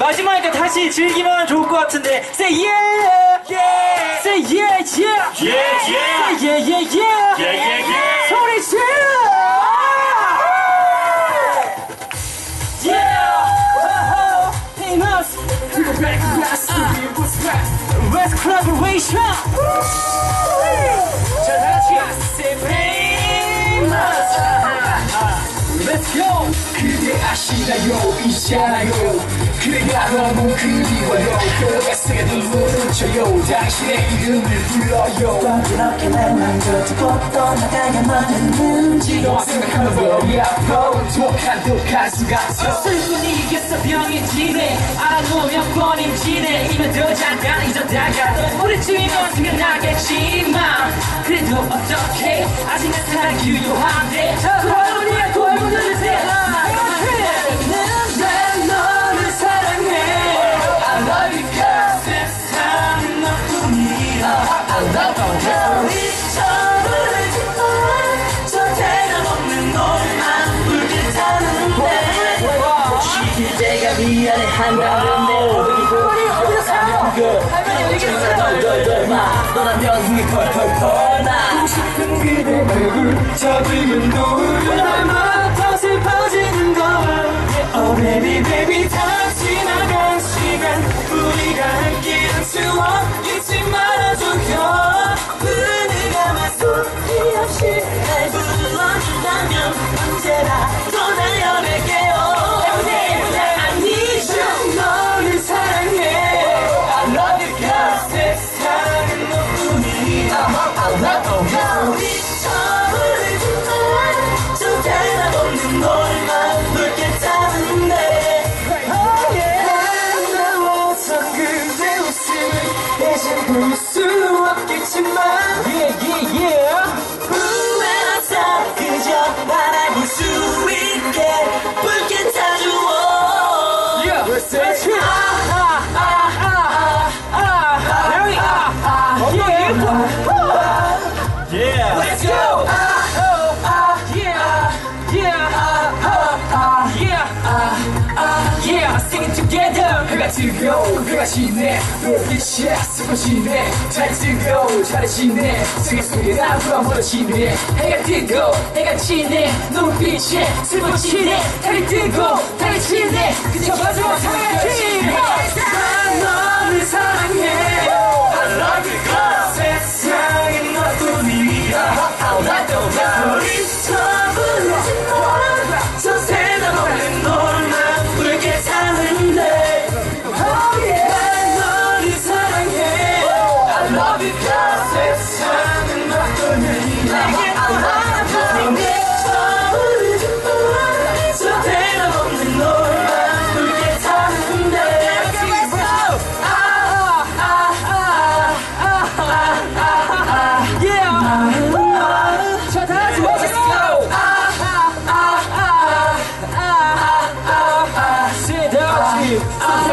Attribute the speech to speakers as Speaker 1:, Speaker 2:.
Speaker 1: 마지막에 다시 즐기면 좋을 것 같은데 Say yeah
Speaker 2: Yeah.
Speaker 1: Say yeah yeah
Speaker 2: Yeah, yeah.
Speaker 1: Say yeah yeah yeah
Speaker 2: Yeah, yeah, yeah.
Speaker 1: 소리 질러 Yeah Famous People back to us What's best West collaboration 자 다같이 Say famous Let's go
Speaker 3: 그대 아시나요 있잖아요 그대가 너무 그리워요. 그 가슴에 눈물을 쳐요. 당신의 이름을 불러요.
Speaker 4: 이렇게 날 만져두고 떠나가야 만 했는지
Speaker 3: 너와 생각하면 머리 아파 독한 독한 수 같아
Speaker 1: 슬픈이 이겼어. 병이 지네. 알아놓으면 뻔히 지네. 이면 더 잠깐 잊어다가 우리 주인공 생각나겠지만 그래도 어떡해? 아직 내 사랑 유효한데. 그 할머니의 도움을
Speaker 4: 그대가 미안해.
Speaker 1: 어디서? 할머니 여기 있어요
Speaker 3: 덜덜덜마. 너라면 흥이 펄펄 펄나
Speaker 4: 싶은 그대 얼굴
Speaker 3: 저들면 노을.
Speaker 4: 날마다 더 슬퍼지는 걸. Oh baby baby 다 지나간 시간. 우리가 함께한 추억 잊지 말아줘요. 눈을 감아 소리 없이 날 불러준다면 언제나 볼수 없겠지만
Speaker 3: 잘생기고 그것이네. 불빛이야 슬퍼지네. 잘생기고 잘하시네. 세계 속에 나무가 멀어지네.
Speaker 1: 해가 뜨고 해가 지네. 눈빛에 슬퍼지네. 달이 뜨고 달이 지네. 그저 마지막 사랑이 너를 사랑해. you.